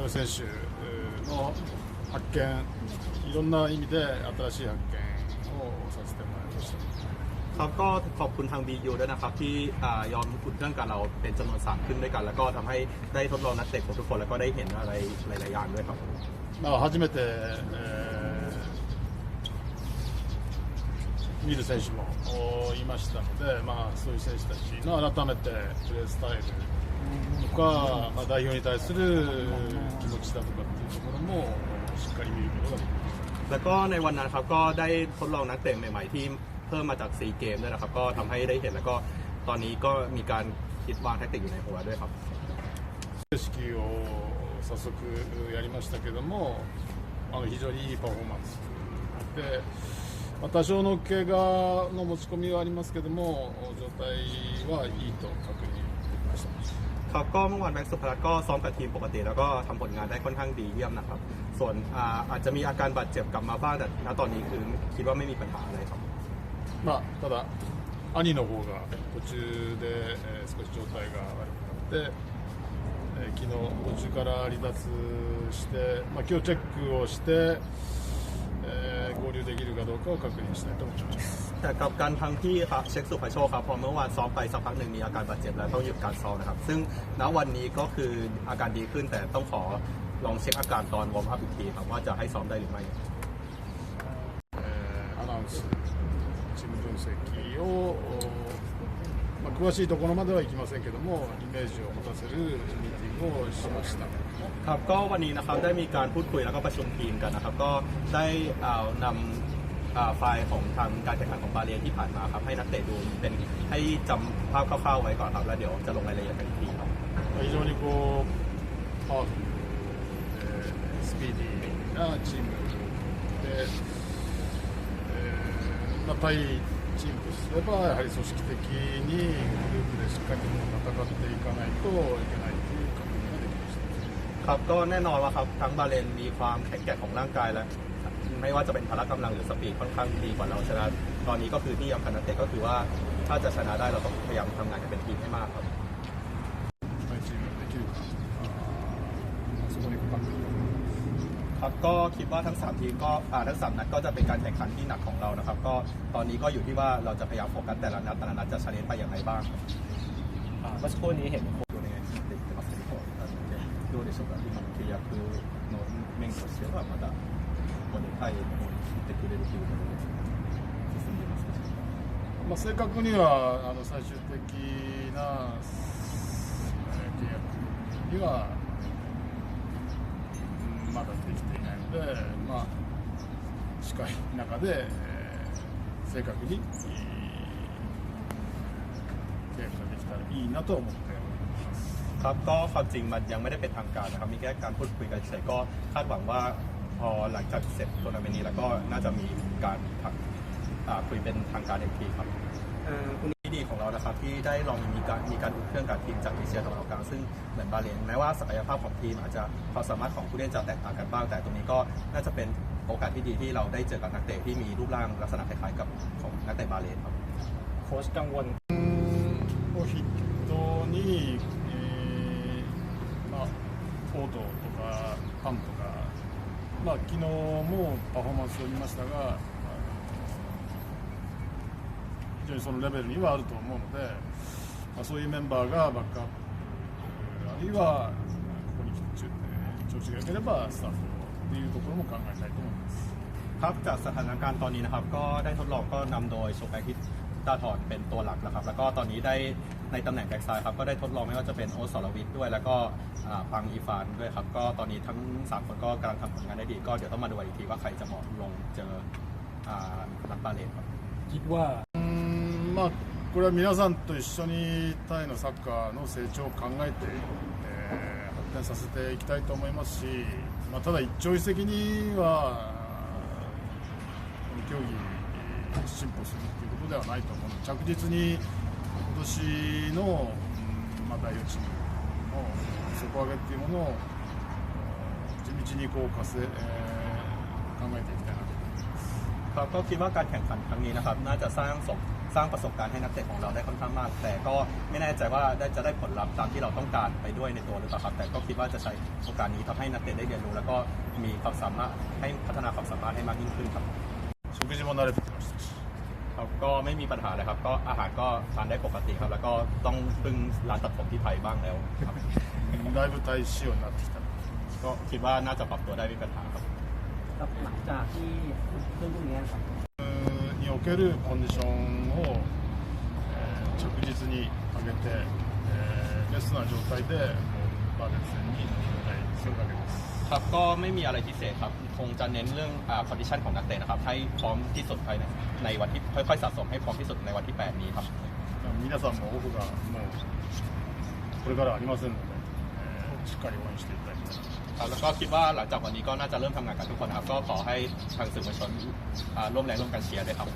井上選手の発見、いろんな意味で新しい発見をさせてもらいました。 ครับก็ขอบคุณทาง BU ด้วยนะครับ ที่อ่ายอมอุ่นเครื่องกับเราเป็นจำนวนสามขึ้นด้วยกัน แล้วก็ทำให้ได้ทดลองนักเตะของทุกคน แล้วก็ได้เห็นอะไรหลายๆอย่างด้วยครับ まあ、初めて、えー見る選手もおいましたので、まあ、そういう選手たちの改めてプレースタイル とか、まあ、代表に対する気持ちだとかっていうところもしっかり見ることができました。 แล้วก็ในวันนั้นครับก็ได้ทดลองนักเตะใหม่ๆที่เพิ่มมาจากซีเกมด้วยนะครับ ก็ทำให้ได้เห็นแล้วก็ตอนนี้ก็มีการคิดวางแทคติกอยู่ในหัวด้วยครับ 式を早速やりましたけどもあの非常にいいパフォーマンスで、まあ、多少の怪我の持ち込みはありますけども状態はいいと確認できました。 ครับก็เมื่อวานแม็กซ์สุพรัตน์ก็ซ้อมกับทีมปกติ แล้วก็ทำผลงานได้ค่อนข้างดีเยี่ยมนะครับ ส่วนอาอาจจะมีอาการบาดเจ็บกลับมาบ้างแต่ณตอนนี้คือคิดว่าไม่มีปัญหาอะไรครับ まあ、ただ兄の方が途中で、えー少し状態が悪くなって、えー昨日途中から離脱して、まあ、今日チェックをして、えー合流できるかどうかを確認したいと思います แต่กับการทางที่ครับเช็คสุภโชคครับพอเมื่อวานซ้อมไปสักพักหนึ่งมีอาการบาดเจ็บแล้วต้องหยุดการซ้อมนะครับ ซึ่งณวันนี้ก็คืออาการดีขึ้นแต่ต้องขอลองเช็คอาการตอนวอร์มอัพอีกทีครับว่าจะให้ซ้อมได้หรือไม่ えーアナウンスチーム分析を、おまあ、詳しいところまではいきませんけどもイメージを持たせるミーティングをしました ครับก็วันนี้นะครับได้มีการพูดคุยแล้วก็ประชุมทีมกันนะครับ ก็ได้เอานำอ่า ไฟล์ของทางการแข่งขันของบาเลียนที่ผ่านมาครับให้นักเตะดูเป็นให้จำภาพคร่าวๆไว้ก่อนครับแล้วเดี๋ยวจะลงรายละเอียดกันอีกทีครับ 非常にこうパワフル、えースピーディーなチームで、えーまあ、対チームとすればやはり組織的にグループでしっかりと戦っていかないといけないという確認ができました ครับก็แน่นอนว่าครับทั้งบาเลนมีความแข็งแกร่งของร่างกายและ ไม่ว่าจะเป็นพละกำลังหรือสปีดค่อนข้างดีกว่าเราฉะนั้นตอนนี้ก็คือที่ยำคันนักเตะก็คือว่าถ้าจะชนะได้เราต้องพยายามทำงานกันเป็นทีมให้มากครับ 対チームができるかあーそこにかかっていると思います ครับก็คิดว่าทั้ง 3 ทีมก็อ่าทั้ง 3 นัดก็จะเป็นการแข่งขันที่หนักของเรานะครับ ก็ตอนนี้ก็อยู่ที่ว่าเราจะพยายามโฟกัสแต่ละนัดแต่ละนัดจะชาเลนจ์ไปอย่างไรบ้างครับ อ่าเมื่อสักครู่นี้เห็นโค้ช どうねできてますけどどうでしょうか今の契約の面としてはまだ まで会の方に来てくれるというこで進んでますか、まあ、正確にはあの最終的な契約には、うん、まだできていないので、まあ、近い中で、えー、正確に、契約ができたらいいなと思っております。ครับก็ความจริงมันยังไม่ได้เป็นทางการนะครับมีแค่การพูดคุยกันเฉยก็คาดหวังว่า พอหลังจากเสร็จทัวร์นาเมนต์นี้แล้วก็น่าจะมีการทางอ่าคุยเป็นทางการอีกทีครับคุณที่ดีของเรานะครับที่ได้ลองมีการมีการอุ่นเครื่องกับทีมจากเอเชียตะวันออกกลางซึ่งเหมือนบาเลนแม้ว่าศักยภาพของทีมอาจจะความสามารถของผู้เล่นจะแตกต่างกันบ้าง แต่ตรงนี้ก็น่าจะเป็นโอกาสที่ดีที่เราได้เจอกับนักเตะที่มีรูปร่างลักษณะคล้ายๆกับของนักเตะบาเลนครับ โค้ชกังวล を筆頭に、えーまあ、フォードとかパンとか、 まあ、昨日もパフォーマンスを見ましたが、あの非常にそのレベルにはあると思うので、まあ、そういうメンバーがバックアップ、あるいはここに来て調子が良ければスタッフというところも考えたいと思います。 ครับจากสถานการณ์ตอนนี้นะครับ ก็ได้ทดลองก็นำโดยโชไกฮิ ตาถอนเป็นตัวหลักแล้วครับ แล้วก็ตอนนี้ได้ในตำแหน่งแบ็กซ้ายครับ ก็ได้ทดลองไม่ว่าจะเป็นโอสอรวิทย์ด้วย แล้วก็ฟังอีฟานด้วยครับ ก็ตอนนี้ทั้ง 3 คนก็กำลังทำผลงานได้ดี ก็เดี๋ยวต้องมาดูอีกทีว่าใครจะเหมาะลงเจอนักบาเลสครับ คิดว่าまあこれは皆さんと一緒にタイのサッカーの成長を考えて、えー、発展させていきたいと思いますし、まあ、ただ一朝一夕にはこの競技進歩するということではないと思うので着実に今年の、うんまあ、代表チームの底上げっていうものを地道にこう稼い、えー考えていきたいなと思います。 ครับก็คิดว่าการแข่งขันครั้งนี้นะครับ น่าจะสร้างสม สร้างประสบการณ์ให้นักเตะของเราได้ค่อนข้างมาก แต่ก็ไม่แน่ใจว่าได้จะได้ผลลัพธ์ตามที่เราต้องการไปด้วยในตัวหรือเปล่าครับ แต่ก็คิดว่าจะใช้โอกาสนี้ทำให้นักเตะได้เรียนรู้ แล้วก็มีความสามารถให้พัฒนาความสามารถให้มากยิ่งขึ้นครับ 食事も慣れてきましたし ครับก็ไม่มีปัญหาเลยครับ ก็อาหารก็ทานได้ปกติครับ แล้วก็ต้องพึ่งร้านตัดผมที่ไทยบ้างแล้วครับ だいぶタイ仕様になってきた ก็คิดว่าน่าจะปรับตัวได้ไม่มีปัญหาครับ กับหลังจากที่เรื่องพวกนี้ครับ におけるコンディションを、えー着実に上げて、えーベストな状態でもうバーレン戦に臨みたいそれだけです ครับก็ไม่มีอะไรพิเศษครับคงจะเน้นเรื่องอ่าคอนดิชันของนักเตะนะครับ ให้พร้อมที่สุดภายในในวันที่ค่อยๆสะสมให้พร้อมที่สุดในวันที่ 8 นี้ครับ 皆さんもオフがもうこれからはありませんので、えーしっかり応援していただきたいな ครับแล้วก็คิดว่าหลังจากวันนี้ก็น่าจะเริ่มทำงานกันทุกคนนะครับ ก็ขอให้ทางสื่อมวลชนอ่าร่วมแรงร่วมกันเชียร์ด้วยครับ